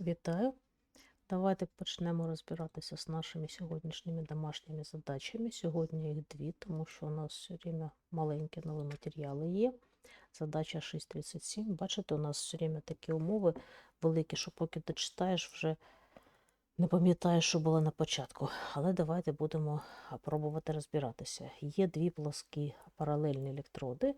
Вітаю! Давайте почнемо розбиратися з нашими сьогоднішніми домашніми задачами. Сьогодні їх дві, тому що у нас все время маленькі нові матеріали є. Задача 6.37. Бачите, у нас все время такі умови великі, що поки ти читаєш, вже не пам'ятаєш, що було на початку. Але давайте будемо пробувати розбиратися. Є дві плоскі паралельні електроди.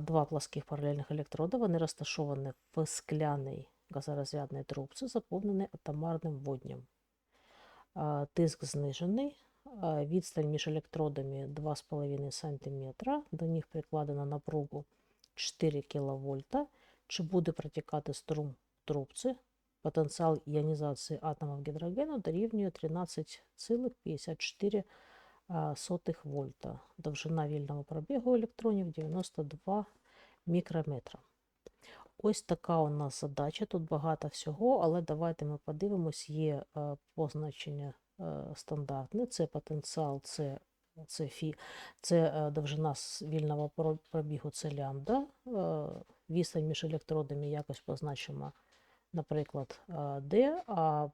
Два плоских паралельних електрода, вони розташовані в скляній газорозрядної трубці, заповнений атомарним воднем. Тиск знижений, відстань між електродами 2,5 см, до них прикладено напругу 4 кВт. Чи буде протікати струм в трубці? Потенціал іонізації атомів гідрогену дорівнює 13,54 сотих вольта. Довжина вільного пробігу електронів 92 мікрометра. Ось така у нас задача. Тут багато всього, але давайте ми подивимось, є е, позначення е, стандартне, це потенціал, це, це фі, це е, довжина вільного пробігу, це лямбда. Відстань між електродами якось позначимо, наприклад, D, а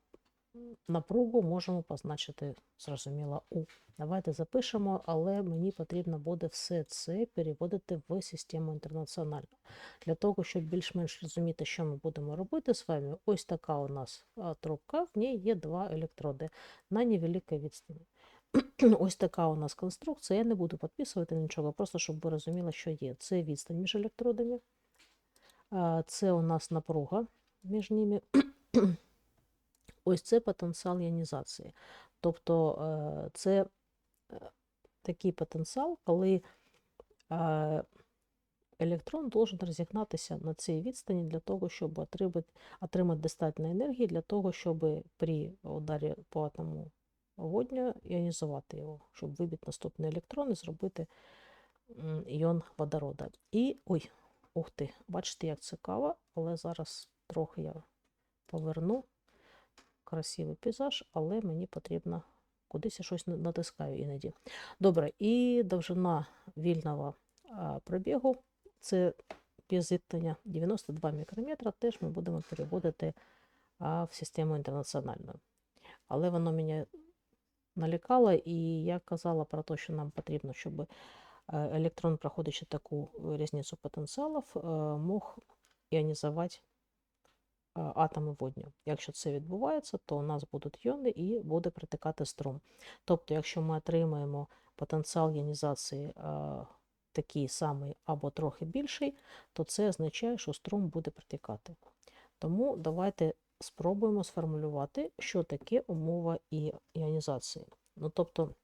напругу можемо позначити, зрозуміло, U. Давайте запишемо, але мені потрібно буде все це переводити в систему інтернаціональну. Для того, щоб більш-менш розуміти, що ми будемо робити з вами, ось така у нас трубка, в ній є два електроди на невеликій відстані. Ось така у нас конструкція. Я не буду підписувати нічого, просто щоб ви розуміли, що є. Це відстань між електродами, це у нас напруга між ними. Ось це потенціал іонізації. Тобто е, це е, такий потенціал, коли е, електрон должен розігнатися на цій відстані для того, щоб отримати, отримати достатньо енергії для того, щоб при ударі по атому водню іонізувати його, щоб вибити наступний електрон і зробити іон водорода. І ой, ух ти, бачите, як цікаво, але зараз трохи я поверну красивий пейзаж, але мені потрібно кудись я щось натискаю іноді. Добре, і довжина вільного пробігу це зіткнення 92 мікрометра, теж ми будемо переводити в систему інтернаціональну. Але воно мене налякало, і я казала про те, що нам потрібно, щоб е, електрон, проходячи таку різницю потенціалів, е, мог іонізувати атоми водню. Якщо це відбувається, то у нас будуть йони і буде протикати струм. Тобто, якщо ми отримаємо потенціал іонізації такий самий або трохи більший, то це означає, що струм буде протікати. Тому давайте спробуємо сформулювати, що таке умова іонізації. Ну, тобто,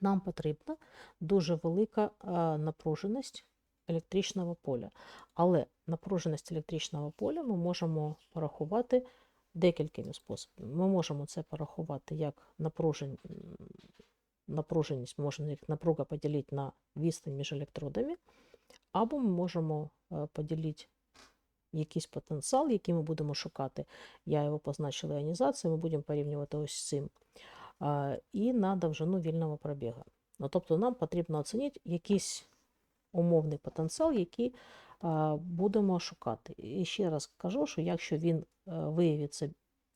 нам потрібна дуже велика напруженість електричного поля. Але напруженість електричного поля ми можемо порахувати декількими способами. Ми можемо це порахувати як напружен... м, напруженість, можна як напруга поділити на відстань між електродами, або ми можемо е, поділити якийсь потенціал, який ми будемо шукати. Я його позначила іонізацією, ми будемо порівнювати ось з цим. І на довжину вільного пробігу. Ну, тобто нам потрібно оцінити якийсь умовний потенціал, який а, будемо шукати. І ще раз кажу, що якщо він е, виявиться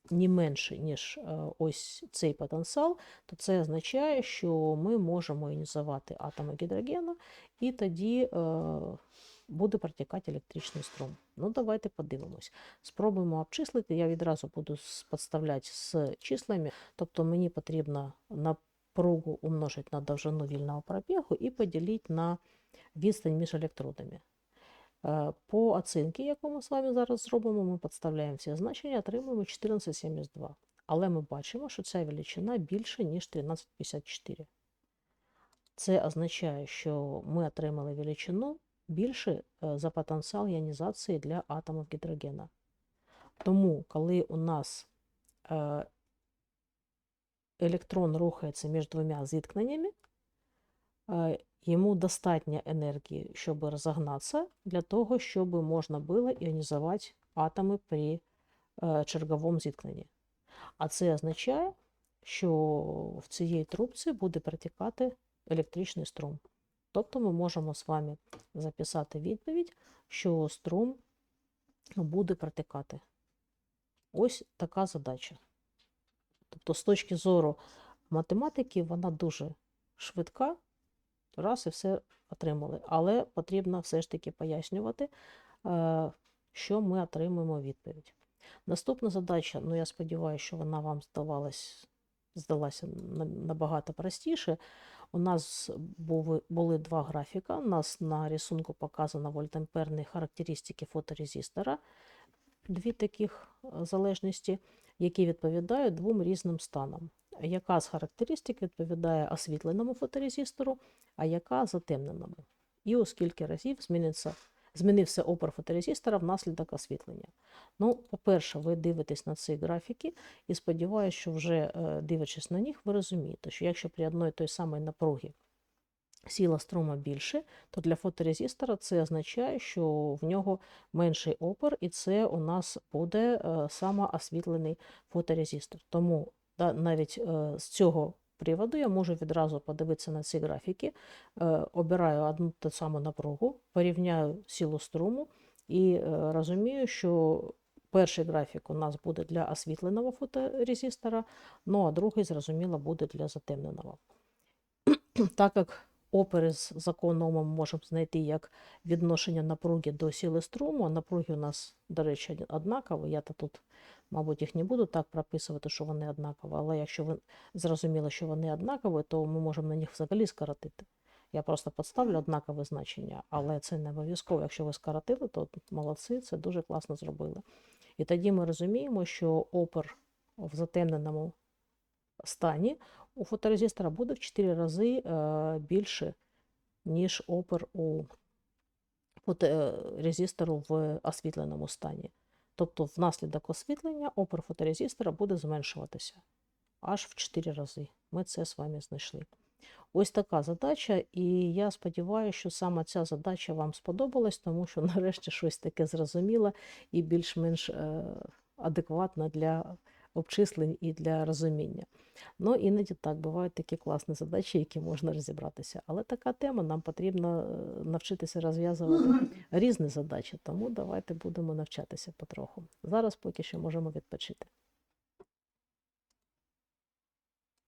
не менше, ніж е, ось цей потенціал, то це означає, що ми можемо іонізувати атоми гідрогену, і тоді е, буде протікати електричний струм. Ну, давайте подивимось. Спробуємо обчислити. Я відразу буду підставляти з числами, тобто мені потрібно напругу умножити на довжину вільного пробігу і поділити на відстань між електродами. Е, По оцінці, яку ми з вами зараз зробимо, ми підставляємо всі значення, отримуємо 14,72. Але ми бачимо, що ця величина більше, ніж 13,54. Це означає, що ми отримали величину більше е, за потенціал іонізації для атомів гідрогена. Тому, коли у нас е, електрон рухається між двома зіткненнями, е, йому достатньо енергії, щоб розогнатися, для того, щоб можна було іонізувати атоми при е, черговому зіткненні. А це означає, що в цієї трубці буде протікати електричний струм. Тобто ми можемо з вами записати відповідь, що струм буде протикати. Ось така задача. Тобто, з точки зору математики, вона дуже швидка, раз і все отримали. Але потрібно все ж таки пояснювати, е, що ми отримуємо відповідь. Наступна задача, ну я сподіваюся, що вона вам здавалась, здалася набагато простіше. У нас були, два графіка. У нас на рисунку показано вольтамперні характеристики фоторезистора, дві таких е, залежності, які відповідають двом різним станам. Яка з характеристик відповідає освітленому фоторезистору, а яка затемненому. І у скільки разів зміниться, змінився опір фоторезистора внаслідок освітлення. Ну, по-перше, ви дивитесь на ці графіки і сподіваюся, що вже е, дивлячись на них, ви розумієте, що якщо при одної той самої напруги сила струма більше, то для фоторезистора це означає, що в нього менший опір, і це у нас буде е, самоосвітлений фоторезистор. Тому навіть е, з цього приводу я можу відразу подивитися на ці графіки, е, обираю одну ту саму напругу, порівняю силу струму і розумію, що перший графік у нас буде для освітленого фоторезистора, ну а другий, зрозуміло, буде для затемненого. Так як опери з законом ми можемо знайти як відношення напруги до сили струму, напруги у нас, до речі, однакові. Я то тут, мабуть, їх не буду так прописувати, що вони однакові, але якщо ви зрозуміли, що вони однакові, то ми можемо на них взагалі скоротити. Я просто підставлю однакове значення, але це не обов'язково. Якщо ви скоротили, то молодці, це дуже класно зробили. І тоді ми розуміємо, що опір в затемненому стані у фоторезистора буде в 4 рази е, більше, ніж опір у фоторезистору в освітленому стані. Тобто, внаслідок освітлення опір фоторезистора буде зменшуватися аж в 4 рази. Ми це з вами знайшли. Ось така задача, і я сподіваюся, що саме ця задача вам сподобалась, тому що нарешті щось таке зрозуміле і більш-менш е, адекватне для обчислень і для розуміння. Ну, іноді так бувають такі класні задачі, які можна розібратися. Але така тема, нам потрібно е, навчитися розв'язувати різні задачі, тому давайте будемо навчатися потроху. Зараз поки що можемо відпочити.